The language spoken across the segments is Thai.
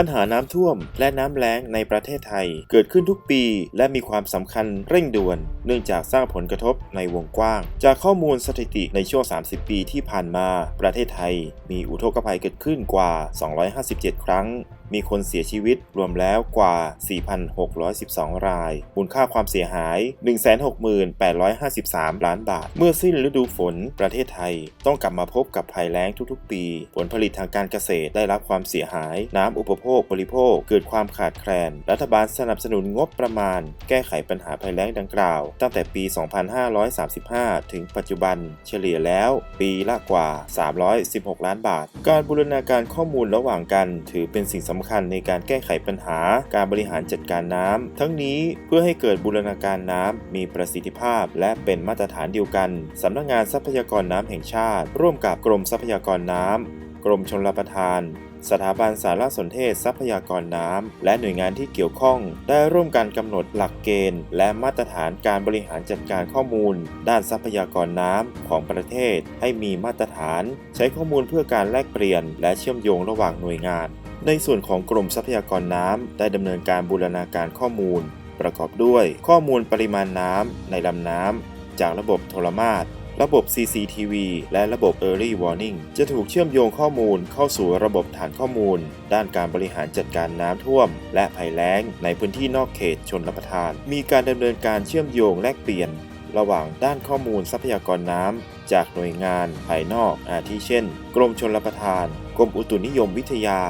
ปัญหาน้ำท่วมและน้ำแล้งในประเทศไทย เกิดขึ้นทุกปี และมีความสำคัญเร่งด่วน เนื่องจากสร้างผลกระทบในวงกว้าง จากข้อมูลสถิติในช่วง 30 ปีที่ผ่านมา ประเทศไทย มีอุทกภัยเกิดขึ้นกว่า 257 ครั้ง มีคนเสียชีวิตรวมแล้วกว่า 4,612 ราย มูลค่าความเสียหาย 168,53 ล้านบาท เมื่อสิ้นฤดูฝน ประเทศไทย ต้องกลับมาพบกับภัยแล้งทุกๆ ปี ผลผลิตทางการเกษตรได้รับความเสียหาย น้ำอุปโภคบริโภค เกิดความขาดแคลน รัฐบาลสนับสนุนงบประมาณ แก้ไขปัญหาภัยแล้งดังกล่าว ตั้งแต่ปี 2535 ถึงปัจจุบัน เฉลี่ยแล้ว ปีละกว่า 316 ล้านบาท การบูรณาการข้อมูลระหว่างกันถือเป็นสิ่งสำคัญในการแก้ไขปัญหาการบริหารจัดการน้ำทั้งนี้เพื่อให้เกิดบูรณาการน้ำมีประสิทธิภาพ และเป็นมาตรฐานเดียวกันสำนักงานทรัพยากรน้ำแห่งชาติ ร่วมกับกรมทรัพยากรน้ำกรมชลประทานสถาบันสารสนเทศทรัพยากรน้ำ และหน่วยงานที่เกี่ยวข้อง ได้ร่วมกันกำหนดหลักเกณฑ์ และมาตรฐานการบริหารจัดการข้อมูล ด้านทรัพยากรน้ำของประเทศ ให้มีมาตรฐาน ใช้ข้อมูลเพื่อการแลกเปลี่ยน และเชื่อมโยงระหว่างหน่วยงาน ในส่วนของกรมทรัพยากรน้ำได้ดำเนินการบูรณาการข้อมูล ประกอบด้วยข้อมูลปริมาณน้ำในลำน้ำจากระบบโทรมาตรระบบ CCTV และระบบ Early Warning จะถูกเชื่อมโยงข้อมูลเข้าสู่ระบบฐานข้อมูล ด้านการบริหารจัดการน้ำท่วม และภัยแล้งในพื้นที่นอกเขตชนรับประทาน มีการดำเนินการเชื่อมโยงแลกเปลี่ยน ระหว่างด้านข้อมูลทรัพยากรน้ำจากหน่วยงานภายนอกอาทิเช่น กรมชลประทาน กรมอุตุนิยมวิทยา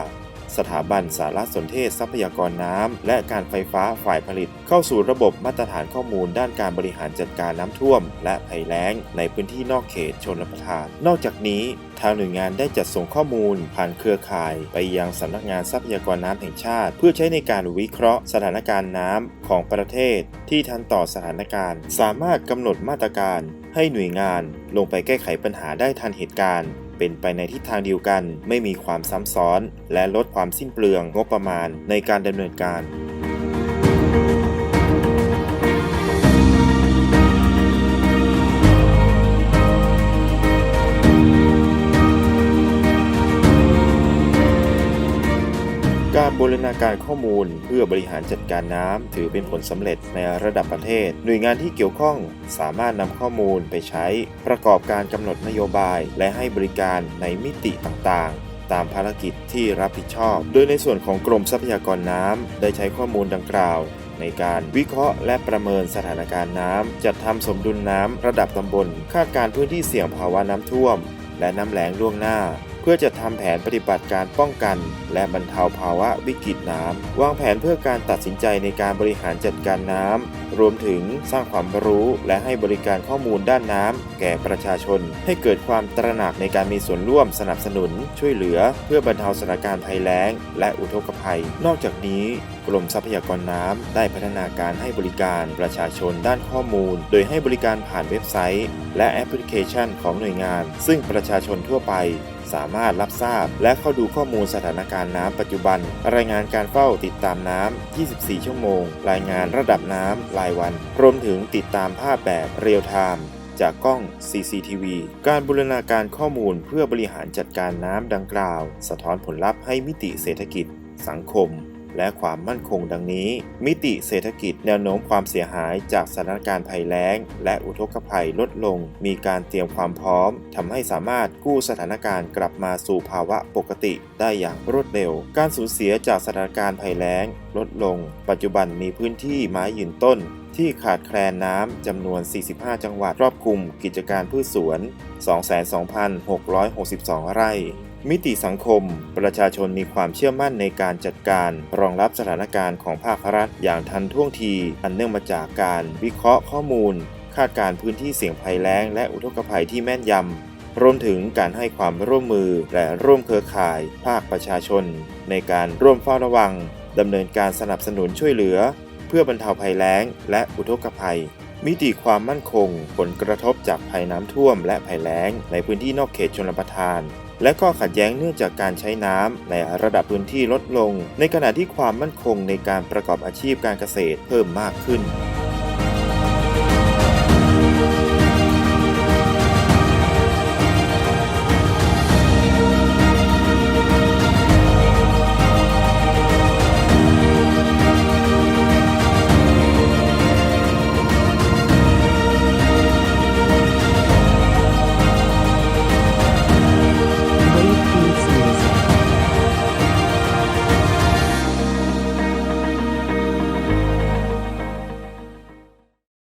สถาบันสารสนเทศทรัพยากรน้ำ และการไฟฟ้าฝ่ายผลิต เข้าสู่ระบบมาตรฐานข้อมูลด้านการบริหารจัดการน้ำท่วม และภัยแล้ง ในพื้นที่นอกเขตชนรับประทาน นอกจากนี้ทางหน่วยงานได้จัดส่งข้อมูล ผ่านเครือข่าย ไปยังสำนักงานทรัพยากรน้ำแห่งชาติ เพื่อใช้ในการวิเคราะห์สถานการณ์น้ำของประเทศ ที่ทันต่อสถานการณ์ สามารถกำหนดมาตรการ ให้หน่วยงานลงไปแก้ไขปัญหาได้ทันเหตุการณ์ เป็นไปในทิศทางเดียวกัน ไม่มีความซ้ำซ้อน และลดความสิ้นเปลืองงบประมาณในการดำเนินการ การบูรณาการข้อมูล เพื่อบริหารจัดการน้ำถือเป็นผลสำเร็จในระดับประเทศ หน่วยงานที่เกี่ยวข้องสามารถนำข้อมูลไปใช้ ประกอบการกำหนดนโยบาย และให้บริการในมิติต่างๆ ตามภารกิจที่รับผิดชอบ โดยในส่วนของกรมทรัพยากรน้ำได้ใช้ข้อมูลดังกล่าวในการวิเคราะห์และประเมินสถานการณ์น้ำ จัดทำสมดุลน้ำระดับตำบล คาดการพื้นที่เสี่ยงภาวะน้ำท่วม และน้ำแล้งล่วงหน้า พื่อจะทำแผนปฏิบัติการป้องกัน และบรรเทาภาวะวิกฤตน้ำวางแผนเพื่อการตัดสินใจในการบริหารจัดการน้ำรวมถึงสร้างความรู้และให้บริการข้อมูลด้านน้ำแก่ประชาชน ให้เกิดความตระหนักในการมีส่วนร่วมสนับสนุน ช่วยเหลือ เพื่อบรรเทาสถานการณ์ภัยแล้ง และอุทกภัย นอกจากนี้กรมทรัพยากรน้ำได้พัฒนาการให้บริการประชาชนด้านข้อมูล โดยให้บริการผ่านเว็บไซต์ และแอปพลิเคชันของหน่วยงาน ซึ่งประชาชนทั่วไป สามารถรับทราบ และเข้าดูข้อมูลสถานการณ์น้ำปัจจุบัน รายงานการเฝ้าติดตามน้ำ 24 ชั่วโมง รายงานระดับน้ำรายวัน รวมถึงติดตามภาพแบบเรียลไทม์จากกล้อง CCTV การบูรณาการข้อมูลเพื่อบริหารจัดการน้ำดังกล่าว สะท้อนผลลัพธ์ให้มิติเศรษฐกิจ สังคม และความมั่นคงดังนี้ มิติเศรษฐกิจแนวโน้มความเสียหายจากสถานการณ์ภัยแล้ง และอุทกภัยลดลง มีการเตรียมความพร้อมทำให้สามารถกู้สถานการณ์กลับมาสู่ภาวะปกติได้อย่างรวดเร็ว การสูญเสียจากสถานการณ์ภัยแล้ง ลดลง ปัจจุบันมีพื้นที่ไม้ยืนต้นที่ขาดแคลนน้ำจำนวน 45 จังหวัด ครอบคลุมกิจการพืชสวน 22,662 ไร่ มิติสังคม ประชาชนมีความเชื่อมั่นในการจัดการ รองรับสถานการณ์ของภาครัฐอย่างทันท่วงที อันเนื่องมาจากการวิเคราะห์ข้อมูล คาดการณ์พื้นที่เสี่ยงภัยแล้ง และอุทกภัยที่แม่นยำรวมถึงการให้ความร่วมมือและร่วมเครือข่าย ภาคประชาชน ในการร่วมเฝ้าระวังดำเนินการสนับสนุนช่วยเหลือ เพื่อบรรเทาภัยแล้ง และอุทกภัยมิติความมั่นคง ผลกระทบจากภัยน้ำท่วมและภัยแล้ง ในพื้นที่นอกเขตชนประทาน และก็ขัดแย้งเนื่องจากการใช้น้ำในระดับพื้นที่ลดลง ในขณะที่ความมั่นคงในการประกอบอาชีพการเกษตรเพิ่มมากขึ้น